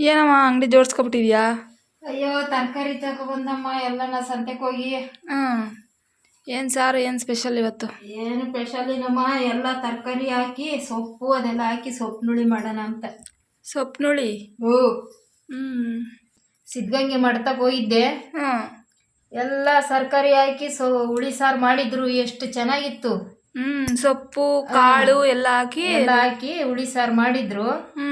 ಏನಮ್ಮ ಅಂಗಡಿ ಜೋಡಿಸ್ಕೊಬಿಟ್ಟಿದ್ಯಾ? ಅಯ್ಯೋ ತರಕಾರಿ ತಗೊಬಂದಮ್ಮ ಎಲ್ಲನ ಸಂತೆಗೆ ಹೋಗಿ. ಹ್ಞೂ ಏನು ಸಾರು ಏನು ಸ್ಪೆಷಲ್ ಇವತ್ತು? ಏನು ಸ್ಪೆಷಲಿನಮ್ಮ ಎಲ್ಲ ತರಕಾರಿ ಹಾಕಿ ಸೊಪ್ಪು ಅದೆಲ್ಲ ಹಾಕಿ ಸೊಪ್ಪುನುಳಿ ಮಾಡೋಣ ಅಂತ. ಸೊಪ್ಪುನುಳಿ ಓ ಹ್ಞೂ. ಸಿದ್ಧಗಂಗೆ ಮಾಡ್ತಾ ಹೋಗಿದ್ದೆ. ಹ್ಞೂ ಎಲ್ಲ ತರಕಾರಿ ಹಾಕಿ ಸೊ ಹುಳಿ ಸಾರು ಮಾಡಿದ್ರು ಎಷ್ಟು ಚೆನ್ನಾಗಿತ್ತು. ಹ್ಞೂ ಸೊಪ್ಪು ಕಾಳು ಎಲ್ಲ ಹಾಕಿ ಎಲ್ಲ ಹಾಕಿ ಹುಳಿ ಸಾರು ಮಾಡಿದ್ರು. ಹ್ಞೂ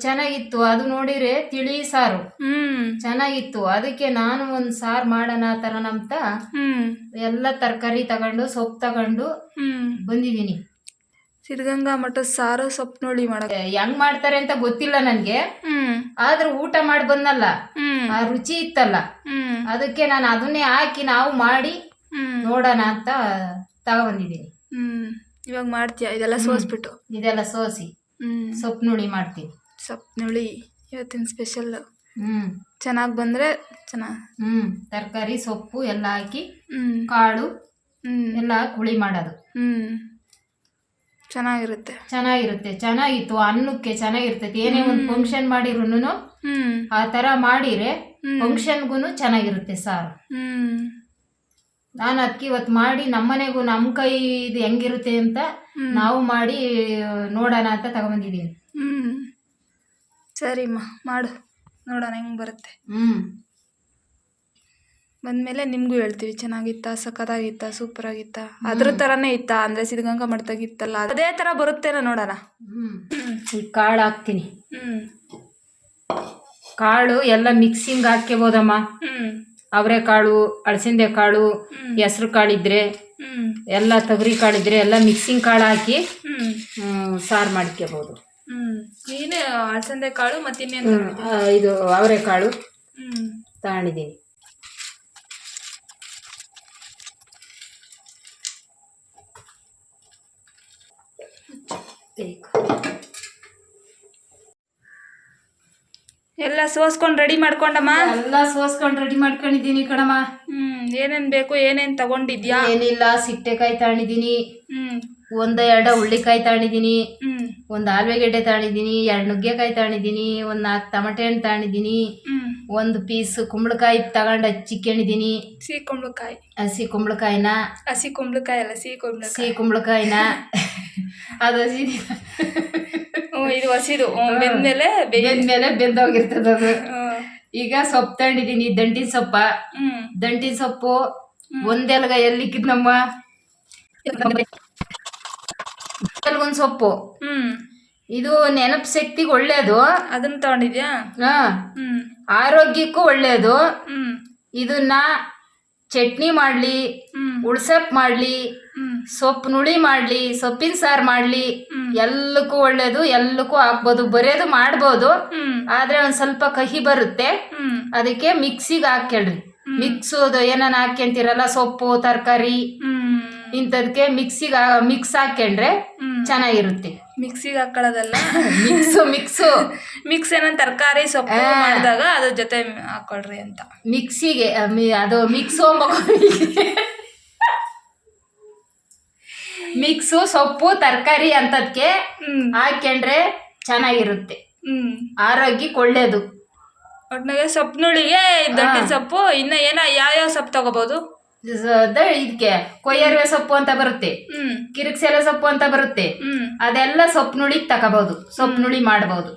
ಚೆನ್ನಾಗಿತ್ತು. ಅದು ನೋಡಿರೆ ತಿಳಿ ಸಾರು. ಹ್ಮ್. ಚೆನ್ನಾಗಿತ್ತು. ಅದಕ್ಕೆ ನಾನು ಒಂದ್ ಸಾರು ಮಾಡೋಣ ತರ ನಮ್ತ ಹ್ಞೂ ಎಲ್ಲ ತರಕಾರಿ ತಗೊಂಡು ಸೊಪ್ಪು ತಗೊಂಡು ಹ್ಞೂ ಬಂದಿದ್ದೀನಿ. ಸಿದ್ಧಗಂಗಾ ಮಠದ ಸಾರು ಸೊಪ್ಪುನುಳಿ ಮಾಡಕ್ಕೆ ಹೆಂಗ್ ಮಾಡ್ತಾರೆ ಅಂತ ಗೊತ್ತಿಲ್ಲ ನನ್ಗೆ. ಹ್ಮ್. ಆದ್ರೂ ಊಟ ಮಾಡಿ ಬಂದಲ್ಲ. ಹ್ಮ್. ಆ ರುಚಿ ಇತ್ತಲ್ಲ. ಹ್ಮ್. ಅದಕ್ಕೆ ನಾನು ಅದನ್ನೇ ಹಾಕಿ ನಾವು ಮಾಡಿ ಹ್ಮ್. ನೋಡೋಣ ಅಂತ ತಗೊಬಂದಿದ್ದೀನಿ. ಹ್ಮ್. ಇವಾಗ ಮಾಡ್ತೀಯ? ಇದೆಲ್ಲ ಸೋಸ್ಬಿಟ್ಟು. ಇದೆಲ್ಲ ಸೋಸಿ. ಹ್ಮ್. ಸೊಪ್ಪು ನುಡಿ ಮಾಡ್ತೀನಿ. ಸೊಪ್ಪುನುಳಿ ಇವತ್ತಿನ ಸ್ಪೆಷಲ್ ಹ್ಮ್. ಚೆನ್ನಾಗಿ ಬಂದರೆ ಚೆನ್ನಾಗಿ ಹ್ಮ್. ತರಕಾರಿ ಸೊಪ್ಪು ಎಲ್ಲ ಹಾಕಿ ಹ್ಞೂ ಕಾಳು ಹ್ಞೂ ಎಲ್ಲ ಹಾಕಿ ಹುಳಿ ಮಾಡೋದು. ಹ್ಞೂ ಚೆನ್ನಾಗಿರುತ್ತೆ. ಚೆನ್ನಾಗಿರುತ್ತೆ. ಚೆನ್ನಾಗಿತ್ತು. ಅನ್ನಕ್ಕೆ ಚೆನ್ನಾಗಿರ್ತೈತಿ. ಏನೇ ಒಂದು ಫಂಕ್ಷನ್ ಮಾಡಿದ್ರೂನು ಹ್ಞೂ ಆ ಥರ ಮಾಡಿರೆ ಹ್ಮ್. ಫಂಕ್ಷನ್ಗೂ ಚೆನ್ನಾಗಿರುತ್ತೆ ಸಾರು. ಹ್ಞೂ ನಾನು ಅದಕ್ಕೆ ಇವತ್ತು ಮಾಡಿ ನಮ್ಮನೆಗೂ ನಮ್ಮ ಕೈ ಇದು ಹೆಂಗಿರುತ್ತೆ ಅಂತ ನಾವು ಮಾಡಿ ನೋಡೋಣ ಅಂತ ತಗೊಂಬಂದಿದ್ದೀನಿ. ಹ್ಞೂ ಸರಿಮ್ಮ ಮಾಡು. ನೋಡೋಣ ಹೆಂಗೆ ಬರುತ್ತೆ. ಹ್ಞೂ ಬಂದಮೇಲೆ ನಿಮಗೂ ಹೇಳ್ತೀವಿ ಚೆನ್ನಾಗಿತ್ತಾ ಸಖತ್ತಾಗಿತ್ತಾ ಸೂಪರ್ ಆಗಿತ್ತಾ ಅದ್ರ ಥರನೇ ಇತ್ತಾ ಅಂದರೆ ಸಿದ್ಧಗಂಗಾ ಮಠದಾಗಿತ್ತಲ್ಲ ಅದೇ ಥರ ಬರುತ್ತೇನೋ ನೋಡೋಣ. ಹ್ಞೂ ಈ ಕಾಳು ಹಾಕ್ತೀನಿ. ಹ್ಞೂ ಕಾಳು ಎಲ್ಲ ಮಿಕ್ಸಿಂಗ್ ಹಾಕ್ಕೋಬೋದಮ್ಮ ಹ್ಞೂ ಅವರೆಕಾಳು ಅಳಸಂದೆ ಕಾಳು ಹೆಸರು ಕಾಳಿದ್ರೆ ಹ್ಞೂ ಎಲ್ಲ ತೊಗರಿ ಕಾಳಿದ್ರೆ ಎಲ್ಲ ಮಿಕ್ಸಿಂಗ್ ಕಾಳು ಹಾಕಿ ಹ್ಞೂ ಹ್ಮ್, ಸಾರು ಮಾಡ್ಕೋಬೋದು ಹ್ಞೂ ನೀನು ಅಳಸಂದೆ ಕಾಳು ಮತ್ತು ಇನ್ನೇನು ಇದು ಅವರೆಕಾಳು ಹ್ಮ್. ತಗೊಂಡಿದ್ದೀನಿ. ಬೇಕು. ಎಲ್ಲ ಸೋಸ್ಕೊಂಡು ರೆಡಿ ಮಾಡ್ಕೊಂಡಮ್ಮ? ಎಲ್ಲ ಸೋಸ್ಕೊಂಡ್ ರೆಡಿ ಮಾಡ್ಕೊಂಡಿದ್ದೀನಿ ಕಣಮ್ಮ. ಹ್ಮ್. ಏನೇನ್ ಬೇಕು ಏನೇನ್ ತಗೊಂಡಿದ್ಯಾ? ಏನಿಲ್ಲ ಸಿಟ್ಟೆಕಾಯಿ ತಗೊಂಡಿದ್ದೀನಿ. ಹ್ಮ್. ಒಂದ ಎರಡ ಹುಳ್ಳಿಕಾಯಿ ತಗೊಂಡಿದ್ದೀನಿ. ಹ್ಞೂ ಒಂದು ಆಲೂಗೆಡ್ಡೆ ತಗೊಂಡಿದ್ದೀನಿ ಎರಡು ನುಗ್ಗೆಕಾಯಿ ತಗೊಂಡಿದ್ದೀನಿ ಒಂದು ನಾಲ್ಕು ಟಮಟೆ ಹಣ್ಣು ತಗೊಂಡಿದ್ದೀನಿ ಒಂದು ಪೀಸ್ ಕುಂಬಳಕಾಯಿ ತಗೊಂಡು ಹಚ್ಚಿಕೊಂಡಿದ್ದೀನಿ ಸಿಹಿ ಕುಂಬಳಕಾಯಿ. ಹಸಿ ಕುಂಬಳಕಾಯಿನ. ಹಸಿ ಕುಂಬಳಕಾಯಿ ಅಲ್ಲ ಸಿಹಿ ಕುಂಬಳಕಾಯಿ. ಸಿಹಿ ಕುಂಬಳಕಾಯಿನ. ಅದು ಹಸಿ ಇದು ಹಸಿದು. ಬೆಂದ್ಮೇಲೆ ಬೆಂದ್ಮೇಲೆ ಬೆಂದೋಗಿರ್ತದೆ ಅದು. ಈಗ ಸೊಪ್ಪು ತಗೊಂಡಿದ್ದೀನಿ ದಂಟಿನ ಸೊಪ್ಪ. ದಂಟಿನ ಸೊಪ್ಪು ಒಂದೆಲ್ಗ ಎಲ್ಲಿಕ್ಕಿದ್ ನಮ್ಮ ಒಂದು ಸೊಪ್ಪು. ಹ್ಮ್. ಇದು ನೆನಪು ಶಕ್ತಿಗೆ ಒಳ್ಳೇದು. ಅದನ್ನ ತಗೊಂಡಿದ್ಯಾ? ಹಾ. ಆರೋಗ್ಯಕ್ಕೂ ಒಳ್ಳೇದು. ಇದನ್ನ ಚಟ್ನಿ ಮಾಡ್ಲಿ ಉಳ್ಸಪ್ ಮಾಡ್ಲಿ ಹ್ಞೂ ಸೊಪ್ಪು ನುಳಿ ಮಾಡ್ಲಿ ಸೊಪ್ಪಿನ ಸಾರು ಮಾಡ್ಲಿ ಹ್ಮ್. ಎಲ್ಲಕ್ಕೂ ಒಳ್ಳೇದು ಎಲ್ಲಕ್ಕೂ ಹಾಕ್ಬೋದು ಬರೆಯೋದು ಮಾಡ್ಬೋದು. ಆದ್ರೆ ಒಂದ್ ಸ್ವಲ್ಪ ಕಹಿ ಬರುತ್ತೆ. ಅದಕ್ಕೆ ಮಿಕ್ಸಿಗೆ ಹಾಕ್ಯಳ್ರಿ. ಮಿಕ್ಸ್ ಏನಾನ ಹಾಕ್ಯಂತೀರಲ್ಲ ಸೊಪ್ಪು ತರಕಾರಿ. ಇಂಥದ್ಕೆ ಮಿಕ್ಸಿಗೆ ಮಿಕ್ಸ್ ಹಾಕೊಂಡ್ರೆ ಚೆನ್ನಾಗಿರುತ್ತೆ. ಮಿಕ್ಸಿಗೆ ಹಾಕೊಳ್ಳೋದಲ್ಲ? Mix mix. ಮಿಕ್ಸ್ ಏನೋ ತರಕಾರಿ ಸೊಪ್ಪು. ಮಾಡಿದಾಗ ಅದ್ರ ಜೊತೆ ಹಾಕೊಳ್ರಿ ಅಂತ. ಮಿಕ್ಸಿಗೆ ಅದು ಮಿಕ್ಸು ಮಿಕ್ಸು ಸೊಪ್ಪು ತರಕಾರಿ ಅಂತದ್ಕೆ ಹಾಕೊಂಡ್ರೆ ಚೆನ್ನಾಗಿರುತ್ತೆ. ಆರೋಗ್ಯಕ್ಕೆ ಒಳ್ಳೇದು. ಒಟ್ನಾಗೆ ಸೊಪ್ಪುನುಳಿಗೆ ದೊಡ್ಡ ಸೊಪ್ಪು ಇನ್ನ ಏನ ಯಾವ್ಯಾವ ಸೊಪ್ಪು ತಗೋಬಹುದು ಇದಕ್ಕೆ ಕೊಯ್ಯರ್ವೆ ಸೊಪ್ಪು ಅಂತ ಬರುತ್ತೆ. ಕಿರಿಕ್ಸೆಲೆ ಸೊಪ್ಪು ಅಂತ ಬರುತ್ತೆ. ಅದೆಲ್ಲ ಸೊಪ್ಪು ನುಳಿ ತಗೋಬಹುದು ಸೊಪ್ಪು ನುಳಿ ಮಾಡಬಹುದು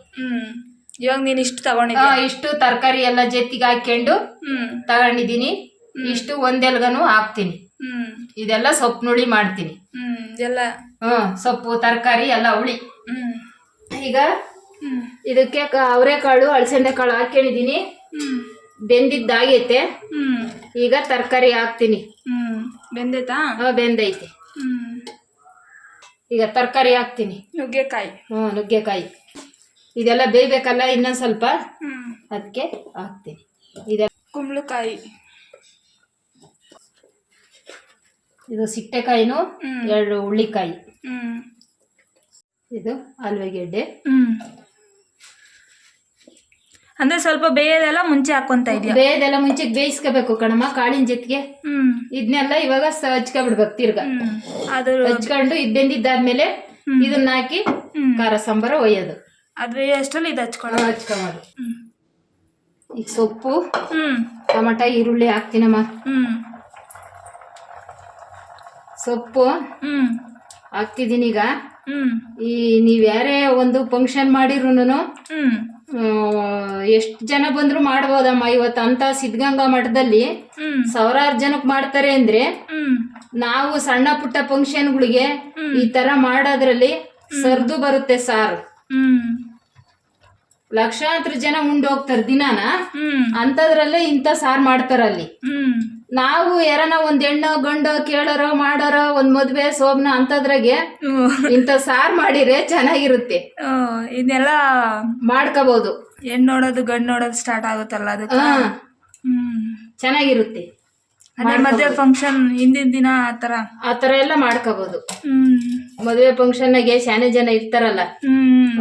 ಇವಾಗ ನೀನ್ ಇಷ್ಟು ತಗೊಂಡಿದ್ಯಾ? ಇಷ್ಟು ತರಕಾರಿ ಎಲ್ಲ ಜೊತೆಗೆ ಹಾಕೊಂಡು ತಗೊಂಡಿದ್ದೀನಿ ಇಷ್ಟು ಒಂದೆಲ್ಗನು ಹಾಕ್ತೀನಿ. ಹ್ಮ್. ಇದೆಲ್ಲ ಸೊಪ್ಪು ನುಳಿ ಮಾಡ್ತೀನಿ ಎಲ್ಲ ಹ್ಮ್. ಸೊಪ್ಪು ತರಕಾರಿ ಎಲ್ಲ ಹುಳಿ. ಹ್ಮ್. ಈಗ ಇದಕ್ಕೆ ಅವರೆಕಾಳು ಅಳಸಂದೆ ಕಾಳು ಹಾಕೊಂಡಿದ್ದೀನಿ ಹ್ಮ್. ಬೆಂದಿದ್ದಾಗೈತೆ. ಈಗ ತರಕಾರಿ ಹಾಕ್ತೀನಿ. ಹ್ಮ್ ಬೆಂದೈತಾ? ಆ, ಬೆಂದೈತೆ. ಹ್ಮ್. ಈಗ ತರಕಾರಿ ಹಾಕ್ತೀನಿ. ನುಗ್ಗೆಕಾಯಿ. ಹ್ಞೂ ನುಗ್ಗೆಕಾಯಿ. ಇದೆಲ್ಲ ಬೇಯಬೇಕಲ್ಲ ಇನ್ನೊಂದು ಸ್ವಲ್ಪ? ಹ್ಮ್. ಅದಕ್ಕೆ ಹಾಕ್ತೀನಿ. ಇದೆ ಕುಂಬಳಕಾಯಿ. ಇದು ಸಿಟ್ಟೆಕಾಯಿನೂ ಹ್ಮ್. ಎರಡು ಹುಳ್ಳಿಕಾಯಿ ಹ್ಮ್. ಇದು ಆಲೂಗೆಡ್ಡೆ. ಹ್ಮ್. ಅಂದ್ರೆ ಸ್ವಲ್ಪ ಬೇಯದೆಲ್ಲ ಮುಂಚೆ ಹಾಕೊಂತ ಇದೆಯಾ? ಬೇಯದೆಲ್ಲ ಮುಂಚೆ ಬೇಯಿಸ್ಕೋಬೇಕು ಕಣಮ್ಮ ಕಾಳಿನ ಜೊತೆಗೆ. ಹ್ಮ್. ಇದನ್ನೆಲ್ಲ ಇವಾಗ ಹಚ್ಕೊಬಿಡ್ಬೇಕು ತಿರ್ಗ. ಹ್ಮ್. ಅದು ಹಚ್ಕೊಂಡು ಇದು ಬೆಂದಿದ್ದಾದ್ಮೇಲೆ ಇದನ್ನ ಹಾಕಿ ಹ್ಮ್. ಖಾರ ಸಾಂಬಾರ ಒಯ್ಯೋದು. ಅದು ಅಷ್ಟರಲ್ಲಿ ಇದು ಹಚ್ಕೊಂಡು ಹಚ್ಕೊಬೋದು ಈಗ ಸೊಪ್ಪು ಹ್ಞೂ ಟೊಮಟ ಈರುಳ್ಳಿ ಹಾಕ್ತೀನಮ್ಮ. ಹ್ಞೂ ಸೊಪ್ಪು ಹ್ಞೂ ಹಾಕ್ತಿದ್ದೀನಿ ಈಗ. ಈ ನೀವು ಯಾರೇ ಒಂದು ಫಂಕ್ಷನ್ ಮಾಡಿರು ಹ್ಞೂ ಎಷ್ಟು ಜನ ಬಂದ್ರು ಮಾಡ್ಬೋದಮ್ಮ. ಇವತ್ತು ಅಂತ ಸಿದ್ಧಗಂಗಾ ಮಠದಲ್ಲಿ ಸಾವಿರಾರು ಜನಕ್ಕೆ ಮಾಡ್ತಾರೆ ಅಂದ್ರೆ ನಾವು ಸಣ್ಣ ಪುಟ್ಟ ಫಂಕ್ಷನ್ಗಳಿಗೆ ಈ ತರ ಮಾಡೋದ್ರಲ್ಲಿ ಸರ್ದು ಬರುತ್ತೆ ಸಾರು. ಲಕ್ಷಾಂತರ ಜನ ಉಂಡೋಗ್ತಾರೆ ದಿನಾನ? ಅಂತದ್ರಲ್ಲೇ ಇಂಥ ಸಾರ್ ಮಾಡ್ತಾರಲ್ಲಿ. ನಾವು ಯಾರನ ಒಂದ್ ಹೆಣ್ಣು ಗಂಡು ಕೇಳೋರೋ ಮಾಡೋರೋ ಒಂದ್ ಮದ್ವೆ ಸೋಬ್ನ ಅಂತದ್ರಾಗೆ ಇಂತ ಇಂಥ ಸಾರ್ ಮಾಡಿದ್ರೆ ಚೆನ್ನಾಗಿರುತ್ತೆ. ಇದೆಲ್ಲ ಮಾಡ್ಕೋಬಹುದು ಹೆಣ್ಣು ನೋಡೋದು ಗಂಡು ನೋಡೋದು ಸ್ಟಾರ್ಟ್ ಆಗುತ್ತಲ್ಲ ಅದು ಚೆನ್ನಾಗಿರುತ್ತೆ. ಅದೇ ಮದುವೆ ಫಂಕ್ಷನ್ ಹಿಂದಿನ ದಿನ ಆತರ ಆತರ ಎಲ್ಲ ಮಾಡ್ಕೋಬಹುದು ಮದ್ವೆ ಫಂಕ್ಷನ್ ಫಂಕ್ಷನ್ನಾಗೆ ಶಾನೆ ಜನ ಇರ್ತಾರಲ್ಲ?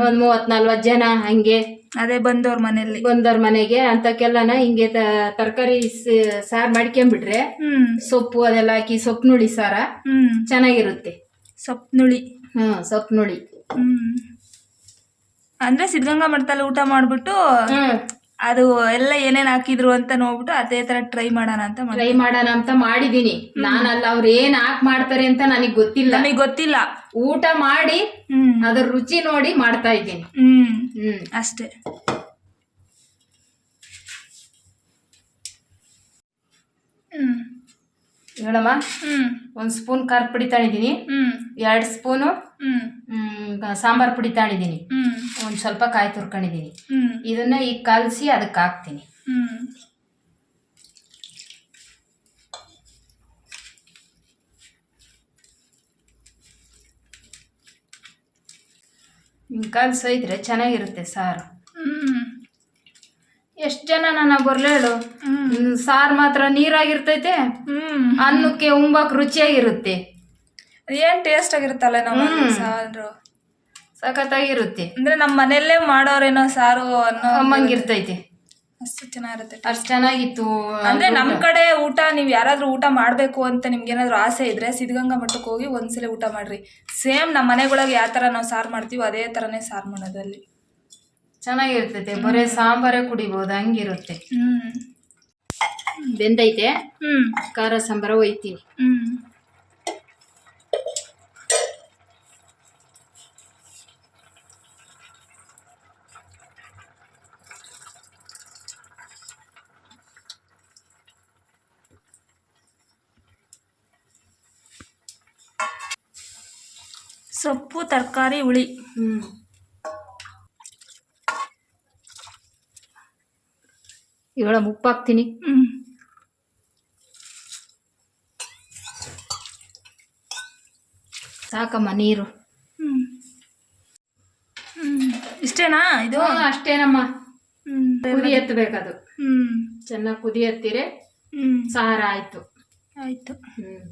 ಒಂದ್ ಮೂವತ್ ನಲ್ವತ್ ಜನ ಹಂಗೆ. ಅದೇ ಬಂದವ್ರ ಮನೆಯಲ್ಲಿ. ಬಂದವ್ರ ಮನೆಗೆ ಅಂತಕ್ಕೆಲ್ಲನ ಹಿಂಗೆ ತರಕಾರಿ ಸಾರ್ ಮಾಡ್ಕೊಂಡ್ಬಿಟ್ರೆ ಹ್ಮ್. ಸೊಪ್ಪು ಅದೆಲ್ಲ ಹಾಕಿ ಸೊಪ್ಪು ನುಳಿ ಸಾರ ಹ್ಮ್. ಚೆನ್ನಾಗಿರುತ್ತೆ. ಸೊಪ್ಪುನುಳಿ ಹ್ಮ್ ಸೊಪ್ಪು ನುಳಿ ಹ್ಮ್. ಅಂದ್ರೆ ಸಿದ್ಧಗಂಗಾ ಮಠದಲ್ಲಿ ಊಟ ಮಾಡ್ಬಿಟ್ಟು ಹ್ಮ್. ಅದು ಎಲ್ಲ ಏನೇನ್ ಹಾಕಿದ್ರು ಅಂತ ನೋಡ್ಬಿಟ್ಟು ಅದೇ ತರ ಟ್ರೈ ಮಾಡೋಣ ಅಂತ ಟ್ರೈ ಮಾಡೋಣ ಅಂತ ಮಾಡಿದೀನಿ. ನಾನಲ್ಲ ಅವ್ರು ಏನ್ ಹಾಕ್ ಮಾಡ್ತಾರೆ ಅಂತ ನನಗ್ ಗೊತ್ತಿಲ್ಲ. ನಮಗೆ ಗೊತ್ತಿಲ್ಲ. ಊಟ ಮಾಡಿ ಹ್ಮ್. ಅದ್ರ ರುಚಿ ನೋಡಿ ಮಾಡ್ತಾ ಇದ್ದೀನಿ. ಹ್ಮ್. ಹ್ಮ್. ಅಷ್ಟೇ. ಹ್ಮ್. ಹೇಳಮ್ಮ ಒಂದು ಸ್ಪೂನ್ ಖಾರ ಪುಡಿ ತಗೊಂಡಿದ್ದೀನಿ. ಹ್ಮ್. ಎರಡ್ ಸ್ಪೂನು ಸಾಂಬಾರ್ ಪುಡಿ ತಗೊಂಡಿದ್ದೀನಿ. ಹ್ಮ್. ಒಂದ್ ಸ್ವಲ್ಪ ಕಾಯಿ ತುರ್ಕೊಂಡಿದೀನಿ ಹ್ಮ್. ಇದನ್ನ ಈಗ ಕಲಸಿ ಅದಕ್ಕೆ ಹಾಕ್ತೀನಿ. ಹ್ಮ್. ಹಿಂಗೆ ಕಲಸಿದ್ರೆ ಚೆನ್ನಾಗಿರುತ್ತೆ ಸಾರು. ಎಷ್ಟು ಜನ ನನ್ನ ಬರ್ಲೇಳು ಸಾರು ಮಾತ್ರ ನೀರಾಗಿರ್ತೈತೆ. ಅನ್ನಕ್ಕೆ ಉಂಬಕ್ ರುಚಿಯಾಗಿರುತ್ತೆ. ಏನ್ ಟೇಸ್ಟ್ ಆಗಿರುತ್ತಲ್ಲ ನಮ್ಮ ಸಾರು? ಸಖತ್ತಾಗಿರುತ್ತೆ. ಅಂದ್ರೆ ನಮ್ಮ ಮನೆಯಲ್ಲೇ ಮಾಡೋರೇನೋ ಸಾರು ಅನ್ನೋ ಅಮ್ಮಂಗಿರ್ತೈತೆ. ಅಷ್ಟು ಚೆನ್ನಾಗಿರುತ್ತೆ ಅಷ್ಟು ಚೆನ್ನಾಗಿತ್ತು. ಅಂದ್ರೆ ನಮ್ ಕಡೆ ಊಟ ನೀವ್ ಯಾರಾದ್ರೂ ಊಟ ಮಾಡ್ಬೇಕು ಅಂತ ನಿಮ್ಗೆ ಏನಾದ್ರು ಆಸೆ ಇದ್ರೆ ಸಿದ್ಧಗಂಗಾ ಮಠಕ್ಕೆ ಹೋಗಿ ಒಂದ್ಸಲ ಊಟ ಮಾಡ್ರಿ. ಸೇಮ್ ನಮ್ಮ ಮನೆಗೊಳಗೆ ಯಾವ ತರ ನಾವು ಸಾರು ಮಾಡ್ತೀವಿ ಅದೇ ತರನೇ ಸಾರು ಮಾಡೋದು ಅಲ್ಲಿ. ಚೆನ್ನಾಗಿರ್ತೈತೆ. ಬರೀ ಸಾಂಬಾರೇ ಕುಡಿಬೋದು ಹಂಗಿರುತ್ತೆ. ಬೆಂದೈತೆ? ಹ್ಮ್. ಖಾರ ಸಾಂಬಾರ ಒಯ್ತೀನಿ. ಹ್ಮ್. ಸೊಪ್ಪು ತರಕಾರಿ ಹುಳಿ. ಹ್ಮ್. ಇವಳ ಉಪ್ಪು ಹಾಕ್ತೀನಿ ಹ್ಮ್. ಸಾಕಮ್ಮ ನೀರು. ಇಷ್ಟೇನಾ ಇದು? ಅಷ್ಟೇನಮ್ಮ. ಕುದಿ ಎತ್ತಬೇಕದು. ಹ್ಮ್. ಚೆನ್ನಾಗಿ ಕುದಿ ಎತ್ತಿರೆ ಹ್ಮ್. ಸಾರ ಆಯ್ತು. ಆಯ್ತು ಹ್ಮ್.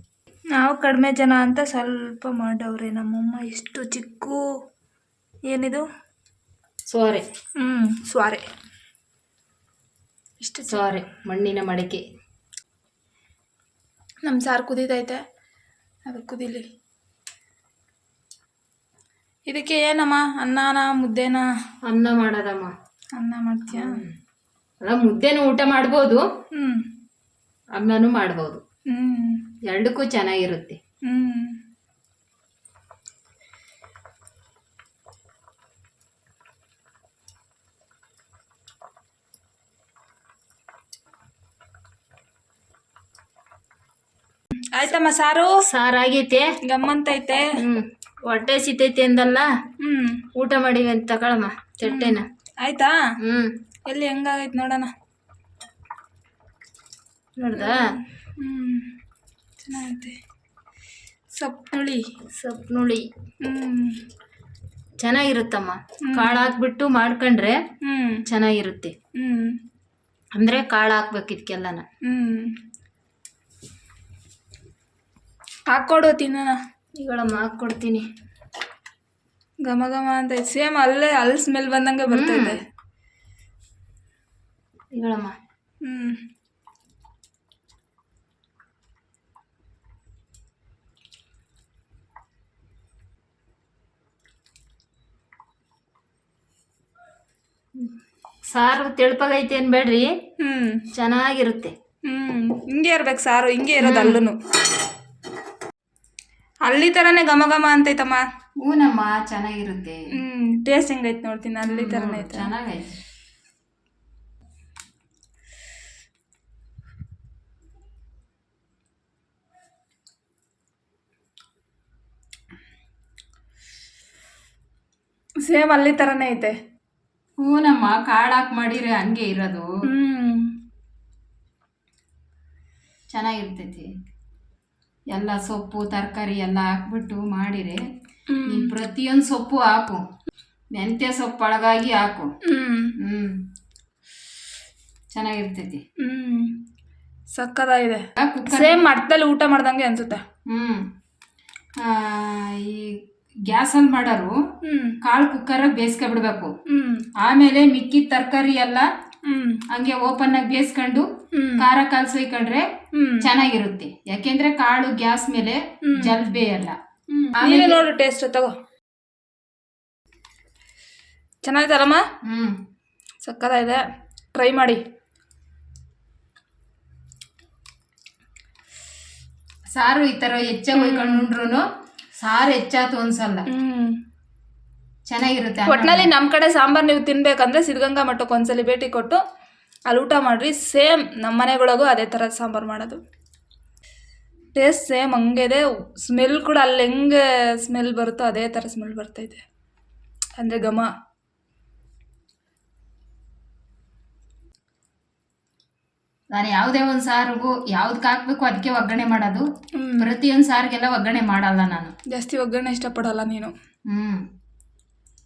ನಾವು ಕಡಿಮೆ ಜನ ಅಂತ ಸ್ವಲ್ಪ ಮಾಡವ್ರೆ. ನಮ್ಮಮ್ಮ ಇಷ್ಟು ಚಿಕ್ಕು. ಏನಿದು? ಸೋರೆ. ಹ್ಮ್ ಸ್ವಾರೆ ಇಷ್ಟು ಸಾರಿ ಮಣ್ಣಿನ ಮಡಿಕೆ. ನಮ್ಮ ಸಾರು ಕುದೀತೈತೆ. ಅದು ಕುದೀಲಿ. ಇದಕ್ಕೆ ಏನಮ್ಮ? ಅನ್ನನ ಮುದ್ದೆನ? ಅನ್ನ ಮಾಡೋದಮ್ಮ. ಅನ್ನ ಮಾಡ್ತೀಯಾ? ಅಲ್ಲ ಮುದ್ದೆನೂ ಊಟ ಮಾಡ್ಬೋದು. ಹ್ಞೂ ಅನ್ನನೂ ಮಾಡ್ಬೋದು. ಹ್ಞೂ ಎರಡಕ್ಕೂ ಚೆನ್ನಾಗಿರುತ್ತೆ. ಹ್ಮ್. ಆಯ್ತಮ್ಮ ಸಾರು? ಸಾರಾಗೈತೆ ಗಮ್ಮಂತೈತೆ ಹ್ಮ್ ಹೊಟ್ಟೆ ಸಿತೈತೆ ಅಂದಲ್ಲ? ಹ್ಮ್. ಊಟ ಮಾಡಿವಿ ಅಂತ ತಗೊಳಮ್ಮ ಚಟ್ಟೆನ ಆಯ್ತಾ? ಹ್ಮ್. ಎಲ್ಲಿ ಹೆಂಗಾಗೈತೆ ನೋಡೋಣ. ನೋಡ್ದ? ಹ್ಮ್. ಚೆನ್ನಾಗೈತೆ. ಸೊಪ್ಪುಳಿ ಸೊಪ್ಪುನುಳಿ ಹ್ಮ್. ಚೆನ್ನಾಗಿರುತ್ತಮ್ಮ. ಕಾಳು ಹಾಕ್ಬಿಟ್ಟು ಮಾಡ್ಕೊಂಡ್ರೆ ಹ್ಮ್. ಚೆನ್ನಾಗಿರುತ್ತೆ. ಹ್ಮ್. ಅಂದ್ರೆ ಕಾಳು ಹಾಕ್ಬೇಕು ಇದಕ್ಕೆಲ್ಲನ ಹ್ಮ್. ಹಾಕ್ಕೊಡು ತಿನ್ನೋಣ ಈಗಳಮ್ಮ ಹಾಕ್ಕೊಡ್ತೀನಿ ಘಮ ಘಮ ಅಂತ ಸೇಮ್ ಅಲ್ಲೇ ಅಲ್ಲಿ ಸ್ಮೆಲ್ ಬಂದಂಗೆ ಬರ್ತೈತೆ. ಈಗಳಮ್ಮ. ಹ್ಮ್. ಸಾರು ತಿಳ್ಪಾಗೈತೆ ಅನ್ಬೇಡ್ರಿ. ಹ್ಮ್. ಚೆನ್ನಾಗಿರುತ್ತೆ. ಹ್ಮ್. ಹಿಂಗೆ ಇರ್ಬೇಕು ಸಾರು ಹಿಂಗೆ ಇರೋದು ಅಲ್ಲೂ ಅಲ್ಲಿ ತರನೇ ಘಮ ಘಮ ಅಂತೈತಮ್ಮ ಹೂನಮ್ಮ ಚೆನ್ನಾಗಿರುತ್ತೆ. ಹ್ಞೂ ಟೇಸ್ಟ್ ಹೆಂಗೈತೆ ನೋಡ್ತೀನಿ ಅಲ್ಲಿ ಥರನೇ ಐತೆ. ಚೆನ್ನಾಗೈತೆ. ಸೇಮ್ ಅಲ್ಲಿ ತರನೇ ಐತೆ. ಹೂನಮ್ಮ ಕಾಳು ಹಾಕಿ ಮಾಡಿದ್ರೆ ಹಂಗೆ ಇರೋದು. ಹ್ಞೂ ಚೆನ್ನಾಗಿರ್ತೈತಿ. ಎಲ್ಲ ಸೊಪ್ಪು ತರಕಾರಿ ಎಲ್ಲ ಹಾಕ್ಬಿಟ್ಟು ಮಾಡಿರಿ. ನೀನು ಪ್ರತಿಯೊಂದು ಸೊಪ್ಪು ಹಾಕು. ಮೆಂತ್ಯ ಸೊಪ್ಪು ಒಳಗಾಗಿ ಹಾಕು. ಹ್ಞೂ ಚೆನ್ನಾಗಿರ್ತೈತಿ. ಹ್ಞೂ ಸಕ್ಕದಾಗಿದೆ. ಸೇಮ್ ಮಟ್ಟದಲ್ಲಿ ಊಟ ಮಾಡ್ದಂಗೆ ಅನ್ಸುತ್ತೆ. ಹ್ಞೂ ಈ ಗ್ಯಾಸಲ್ಲಿ ಮಾಡೋರು ಕಾಳು ಕುಕ್ಕರಾಗ ಬೇಯಿಸ್ಕೊಬಿಡ್ಬೇಕು. ಆಮೇಲೆ ಮಿಕ್ಕಿದ ತರಕಾರಿ ಎಲ್ಲ ಹಂಗೆ ಓಪನ್ ಆಗಿ ಬೇಯಿಸ್ಕೊಂಡು ಹ್ಞೂ ಖಾರ ಕಲ್ಸೊಯ್ಕೊಂಡ್ರೆ ಹ್ಞೂ ಚೆನ್ನಾಗಿರುತ್ತೆ. ಯಾಕೆಂದ್ರೆ ಕಾಳು ಗ್ಯಾಸ್ ಮೇಲೆ. ಜಲ್ ಬೇಯಲ್ಲ ನೀನೇ ನೋಡು ಟೇಸ್ಟ್ ತಗೋ. ಚೆನ್ನಾಗಿದಲ್ಲಮ್ಮ ಸಕ್ಕತ್ತಾಗಿದೆ. ಟ್ರೈ ಮಾಡಿ. ಸಾರು ಈ ತರ ಹೆಚ್ಚಾಗಿ ಹೊಯ್ಕೊಂಡ್ರು ಸಾರು ಹೆಚ್ಚಾತು ಅನ್ಸಲ್ಲ ಹ್ಞೂ ಚೆನ್ನಾಗಿರುತ್ತೆ ಅನ್ನ. ಒಟ್ಟಿನಲ್ಲಿ ನಮ್ಮ ಕಡೆ ಸಾಂಬಾರ್ ನೀವು ತಿನ್ಬೇಕಂದ್ರೆ ಸಿದ್ಧಗಂಗಾ ಮಠಕ್ಕೆ ಒಂದ್ಸಲಿ ಭೇಟಿ ಕೊಟ್ಟು ಅಲ್ಲಿ ಊಟ ಮಾಡ್ರಿ. ಸೇಮ್ ನಮ್ಮ ಮನೆಗಳಿಗೂ ಅದೇ ಥರ ಸಾಂಬಾರು ಮಾಡೋದು. ಟೇಸ್ಟ್ ಸೇಮ್ ಹಂಗೆ ಇದೆ ಸ್ಮೆಲ್ ಕೂಡ ಅಲ್ಲಿ ಹೆಂಗೆ ಸ್ಮೆಲ್ ಬರುತ್ತೋ ಅದೇ ಥರ ಸ್ಮೆಲ್ ಬರ್ತೈತೆ ಅಂದರೆ ಘಮ. ನಾನು ಯಾವುದೇ ಒಂದು ಸಾರಿಗೂ ಯಾವ್ದಕ್ಕೆ ಹಾಕ್ಬೇಕು ಅದಕ್ಕೆ ಒಗ್ಗರಣೆ ಮಾಡೋದು. ಪ್ರತಿಯೊಂದು ಸಾರಿಗೆಲ್ಲ ಒಗ್ಗರಣೆ ಮಾಡಲ್ಲ ನಾನು. ಜಾಸ್ತಿ ಒಗ್ಗರಣೆ ಇಷ್ಟಪಡಲ್ಲ ನೀನು. ಹ್ಮ್.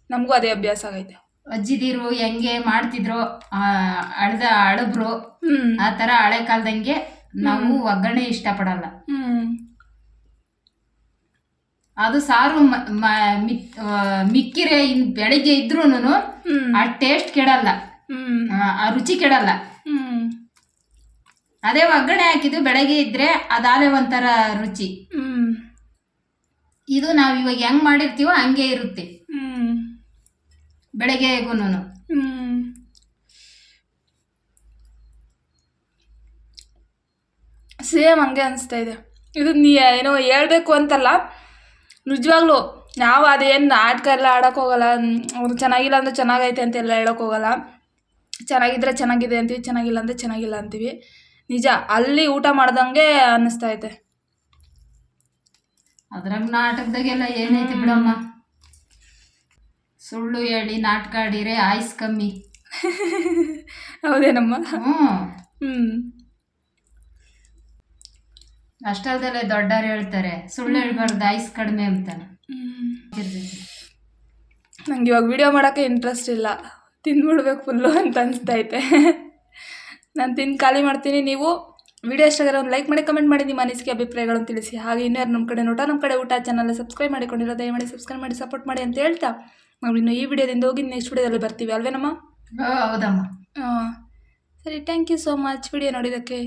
ನಮಗೂ ಅದೇ ಅಭ್ಯಾಸ ಆಗೈತೆ. ಅಜ್ಜಿದಿರು ಹೆಂಗೆ ಮಾಡ್ತಿದ್ರು ಅಳ್ದ ಅಳಬ್ರು ಆ ತರ ಹಳೆ ಕಾಲದಂಗೆ ನಾವು ಒಗ್ಗರಣೆ ಇಷ್ಟಪಡಲ್ಲ. ಅದು ಸಾರು ಮಿಕ್ಕಿರೆ ಇನ್ ಬೆಳಿಗ್ಗೆ ಇದ್ರೂ ಆ ಟೇಸ್ಟ್ ಕೆಡಲ್ಲ. ಆ, ರುಚಿ ಕೆಡಲ್ಲ. ಅದೇ ಒಗ್ಗರಣೆ ಹಾಕಿದ್ದು ಬೆಳಗ್ಗೆ ಇದ್ರೆ ಅದಾಲೆ ಒಂಥರ ರುಚಿ. ಇದು ನಾವು ಇವಾಗ ಹೆಂಗ್ ಮಾಡಿರ್ತೀವೋ ಹಂಗೆ ಇರುತ್ತೆ. ಹ್ಮ್. ಸೇಮ್ ಹಂಗೆ ಅನಿಸ್ತಾ ಇದೆ. ಇದು ನೀ ಏನೋ ಹೇಳ್ಬೇಕು ಅಂತಲ್ಲ ನಿಜವಾಗ್ಲೂ ನಾವು ಅದೇನು ನಾಟಕ ಎಲ್ಲ ಆಡೋಕೆ ಹೋಗಲ್ಲ ಅವ್ರು ಚೆನ್ನಾಗಿಲ್ಲ ಅಂದರೆ ಚೆನ್ನಾಗೈತೆ ಅಂತೆಲ್ಲ ಹೇಳೋಕೆ ಹೋಗಲ್ಲ. ಚೆನ್ನಾಗಿದ್ರೆ ಚೆನ್ನಾಗಿದೆ ಅಂತೀವಿ ಚೆನ್ನಾಗಿಲ್ಲ ಅಂದರೆ ಚೆನ್ನಾಗಿಲ್ಲ ಅಂತೀವಿ. ನಿಜ ಅಲ್ಲಿ ಊಟ ಮಾಡ್ದಂಗೆ ಅನ್ನಿಸ್ತಾ ಐತೆ ಅದ್ರಾಗ ನಾಟಕದಾಗೆಲ್ಲ ಏನೈತಿ ಬಿಡಮ್ಮ? ಸುಳ್ಳು ಹೇಳಿ ನಾಟಕ ಆಡಿರೆ ಆಯ್ಸ್ ಕಮ್ಮಿ. ಹೌದೇನಮ್ಮ? ಹ್ಞೂ. ಹ್ಞೂ ಅಷ್ಟಲ್ದಲ್ಲೇ ದೊಡ್ಡವ್ರು ಹೇಳ್ತಾರೆ ಸುಳ್ಳು ಹೇಳ್ಬಾರ್ದು ಆಯ್ಸ್ ಕಡಿಮೆ ಅಂತಾನೆ. ನಂಗೆ ಇವಾಗ ವಿಡಿಯೋ ಮಾಡೋಕ್ಕೆ ಇಂಟ್ರೆಸ್ಟ್ ಇಲ್ಲ. ತಿಂದ್ಬಿಡ್ಬೇಕು ಫುಲ್ಲು ಅಂತ ಅನಿಸ್ತೈತೆ. ನಾನು ತಿಂದು ಖಾಲಿ ಮಾಡ್ತೀನಿ. ನೀವು ವಿಡಿಯೋ ಇಷ್ಟಾಗಿರೋ ಒಂದು ಲೈಕ್ ಮಾಡಿ ಕಮೆಂಟ್ ಮಾಡಿ ನಿಮ್ಮ ಅನಿಸಿಕೆ ಅಭಿಪ್ರಾಯಗಳನ್ನು ತಿಳಿಸಿ. ಹಾಗೆ ಇನ್ಯಾರು ನಮ್ಮ ಕಡೆ ನೋಟ ನಮ್ಮ ಕಡೆ ಊಟ ಚಾನಲ್ ಸಬ್ಸ್ಕ್ರೈಬ್ ಮಾಡಿಕೊಂಡಿರೋ ದಯಮಾಡಿ ಸಬ್ಸ್ಕ್ರೈಬ್ ಮಾಡಿ ಸಪೋರ್ಟ್ ಮಾಡಿ ಅಂತ ಹೇಳ್ತಾ ನಾವು ಇನ್ನು ಈ ವಿಡಿಯೋದಿಂದ ಹೋಗಿ ನೆಕ್ಸ್ಟ್ ವಿಡಿಯೋದಲ್ಲಿ ಬರ್ತೀವಿ ಅಲ್ವೇನಮ್ಮ? ಹೌದಮ್ಮ. ಹಾಂ ಸರಿ thank you so much video ನೋಡಿದ್ದಕ್ಕೆ.